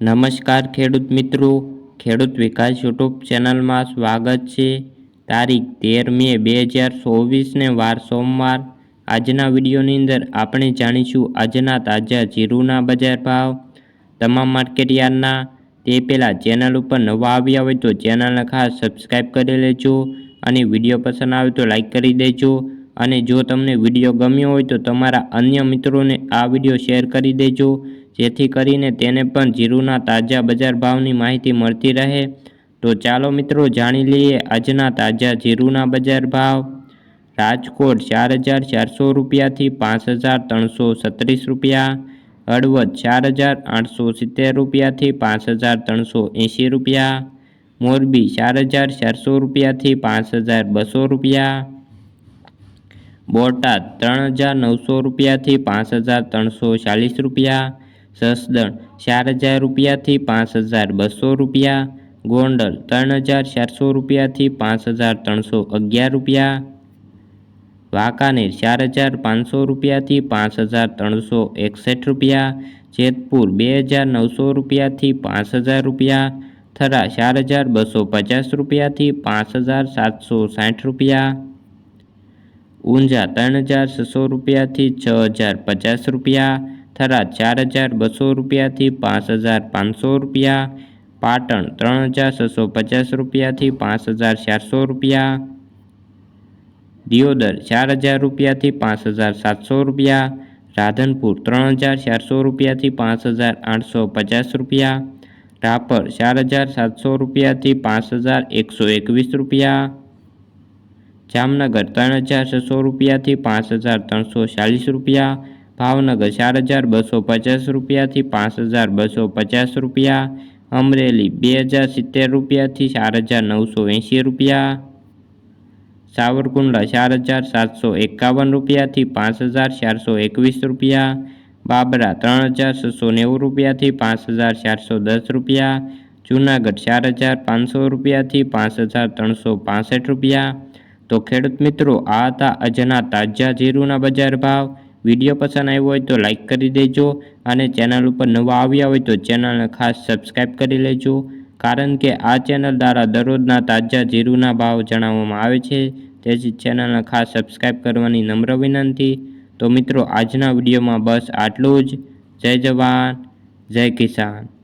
નમસ્કાર ખેડૂત મિત્રો. ખેડૂત વિકાસ યુટ્યુબ ચેનલમાં સ્વાગત છે. તારીખ તેર મે બે હજાર ચોવીસને વાર સોમવાર. આજના વિડીયોની અંદર આપણે જાણીશું આજના તાજા જીરુના બજાર ભાવ. તમામ માર્કેટયાર્ડના તે પહેલાં ચેનલ ઉપર નવા આવ્યા હોય તો ચેનલને ખાસ સબસ્ક્રાઈબ કરી લેજો. અને વીડિયો પસંદ આવે તો લાઈક કરી દેજો. અને જો તમને વીડિયો ગમ્યો હોય તો તમારા અન્ય મિત્રોને આ વીડિયો શેર કરી દેજો, જેથી કરીને તેને પણ જીરુના તાજા બજાર ભાવની માહિતી મળતી રહે. તો ચાલો મિત્રો જાણી લઈએ આજના તાજા જીરુના બજાર ભાવ. રાજકોટ ચાર હજાર ચારસો રૂપિયાથી પાંચ હજાર ત્રણસો છત્રીસ રૂપિયા. હળવદ ચાર હજાર આઠસો સિત્તેર રૂપિયાથી પાંચ હજાર ત્રણસો એંશી રૂપિયા. મોરબી ચાર હજાર ચારસો રૂપિયાથી પાંચ હજાર બસો રૂપિયા. બોટાદ ત્રણ હજાર નવસો રૂપિયાથી પાંચ હજાર ત્રણસો ચાલીસ રૂપિયા સસદણ ચાર હજાર રૂપિયાથી પાંચ હજાર બસો રૂપિયા, ગોંડલ ત્રણ હજાર ચારસો રૂપિયાથી પાંચ હજાર ત્રણસો અગિયાર રૂપિયા, વાંકાનેર ચાર હજાર પાંચસો રૂપિયાથી પાંચ હજાર ત્રણસો એકસઠ રૂપિયા, જેતપુર બે હજાર નવસો રૂપિયાથી પાંચ હજાર રૂપિયા, થરા ચાર હજાર બસો પચાસ રૂપિયાથી પાંચ હજાર સાતસો સાઠ રૂપિયા ઊંઝા ત્રણ હજાર છસો રૂપિયાથી છ હજાર પચાસ રૂપિયા, થરા ચાર હજાર બસો રૂપિયાથી પાંચ હજાર પાંચસો રૂપિયા, પાટણ ત્રણ હજાર છસો પચાસ રૂપિયાથી પાંચ હજાર ચારસો રૂપિયા, દિયોદર ચાર હજાર રૂપિયાથી પાંચ હજાર સાતસો રૂપિયા, રાધનપુર ત્રણ હજાર ચારસો રૂપિયાથી પાંચ હજાર આઠસો પચાસ રૂપિયા, રાપર ચાર હજાર સાતસો રૂપિયાથી પાંચ હજાર એકસો એકવીસ રૂપિયા જામનગર ત્રણ હજાર છસો રૂપિયાથી પાંચ હજાર ત્રણસો ચાલીસ રૂપિયા, ભાવનગર ચાર હજાર બસો પચાસ રૂપિયાથી પાંચ હજાર બસો પચાસ રૂપિયા, અમરેલી બે હજાર સિત્તેર રૂપિયાથી ચાર હજાર નવસો એંશી રૂપિયા, સાવરકુંડલા ચાર હજાર સાતસો એકાવન રૂપિયાથી પાંચ હજાર ચારસો એકવીસ રૂપિયા, બાબરા ત્રણ હજાર છસો નેવું રૂપિયાથી પાંચ હજાર ચારસો દસ રૂપિયા, જૂનાગઢ ચાર હજાર પાંચસો રૂપિયાથી પાંચ હજાર ત્રણસો પાસઠ રૂપિયા તો ખેડૂત મિત્રો, આ હતા અજના તાજા જીરુના બજાર ભાવ. વીડિયો પસંદ આવ્યો હોય તો લાઈક કરી દેજો અને ચેનલ ઉપર નવા આવ્યા હોય તો ચેનલને ખાસ સબસ્ક્રાઈબ કરી લેજો. કારણ કે આ ચેનલ દ્વારા દરરોજના તાજા જીરુના ભાવ જણાવવામાં આવે છે. તેથી ચેનલને ખાસ સબસ્ક્રાઈબ કરવાની નમ્ર વિનંતી. તો મિત્રો, આજના વિડીયોમાં બસ આટલું જ. જય જવાન, જય કિસાન.